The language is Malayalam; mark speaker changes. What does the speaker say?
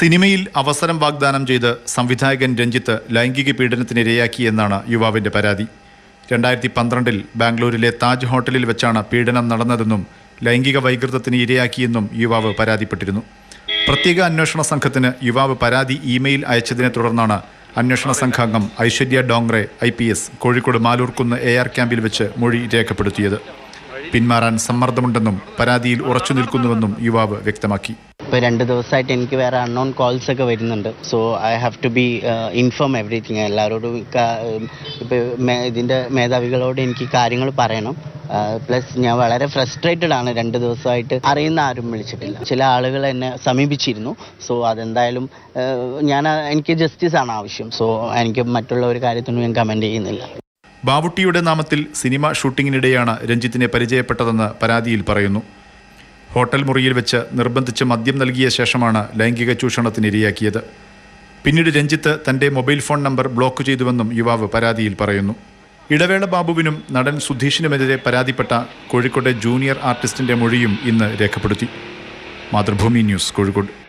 Speaker 1: സിനിമയിൽ അവസരം വാഗ്ദാനം ചെയ്ത് സംവിധായകൻ രഞ്ജിത്ത് ലൈംഗിക പീഡനത്തിനിരയാക്കിയെന്നാണ് യുവാവിന്റെ പരാതി. രണ്ടായിരത്തി പന്ത്രണ്ടിൽ ബാംഗ്ലൂരിലെ താജ് ഹോട്ടലിൽ വെച്ചാണ് പീഡനം നടന്നതെന്നും ലൈംഗിക വൈകൃതത്തിന് ഇരയാക്കിയെന്നും യുവാവ് പരാതിപ്പെട്ടിരുന്നു. പ്രത്യേക അന്വേഷണ സംഘത്തിന് യുവാവ് പരാതി ഇമെയിൽ അയച്ചതിനെ തുടർന്നാണ് അന്വേഷണ സംഘാംഗം Aishwarya Dongre I P S Kozhikode Malurkunnu A R ക്യാമ്പിൽ വെച്ച് മൊഴി രേഖപ്പെടുത്തിയത്. പിന്മാറാൻ സമ്മർദ്ദമുണ്ടെന്നും പരാതിയിൽ ഉറച്ചു നിൽക്കുന്നുവെന്നും യുവാവ് വ്യക്തമാക്കി.
Speaker 2: ഇപ്പോൾ രണ്ട് ദിവസമായിട്ട് എനിക്ക് വേറെ അൺനോൺ കോൾസ് ഒക്കെ വരുന്നുണ്ട്. So I have to be inform everything എല്ലാവരോടും ഇപ്പോൾ ഇതിന്റെ മേധാവികളോട് എനിക്ക് കാര്യങ്ങൾ പറയണം. പ്ലസ് ഞാൻ വളരെ ഫ്രസ്ട്രേറ്റഡ് ആണ് രണ്ട് ദിവസമായിട്ട് അറിയുന്ന ആരും വിളിച്ചിട്ടില്ല. ചില ആളുകൾ എന്നെ സമീപിച്ചിരുന്നു. സോ അതെന്തായാലും ഞാൻ എനിക്ക് ജസ്റ്റിസ് ആണ് ആവശ്യം. സോ എനിക്ക് മറ്റുള്ള ഒരു കാര്യത്തിനും ഞാൻ കമന്റ് ചെയ്യുന്നില്ല.
Speaker 1: ബാവുട്ടിയുടെ നാമത്തിൽ സിനിമ ഷൂട്ടിങ്ങിനിടെയാണ് രഞ്ജിത്തിനെ പരിചയപ്പെട്ടതെന്ന് പരാതിയിൽ പറയുന്നു. ഹോട്ടൽ മുറിയിൽ വെച്ച് നിർബന്ധിച്ച് മദ്യം നൽകിയ ശേഷമാണ് ലൈംഗിക ചൂഷണത്തിന് ഇരയാക്കിയത്. പിന്നീട് രഞ്ജിത്ത് തന്റെ മൊബൈൽ ഫോൺ നമ്പർ ബ്ലോക്ക് ചെയ്തുവെന്നും യുവാവ് പരാതിയിൽ പറയുന്നു. ഇടവേള ബാബുവിനും നടൻ സുധീഷിനുമെതിരെ പരാതിപ്പെട്ട കോഴിക്കോട്ടെ ജൂനിയർ ആർട്ടിസ്റ്റിന്റെ മൊഴിയും ഇന്ന് രേഖപ്പെടുത്തി. മാതൃഭൂമി ന്യൂസ് കോഴിക്കോട്.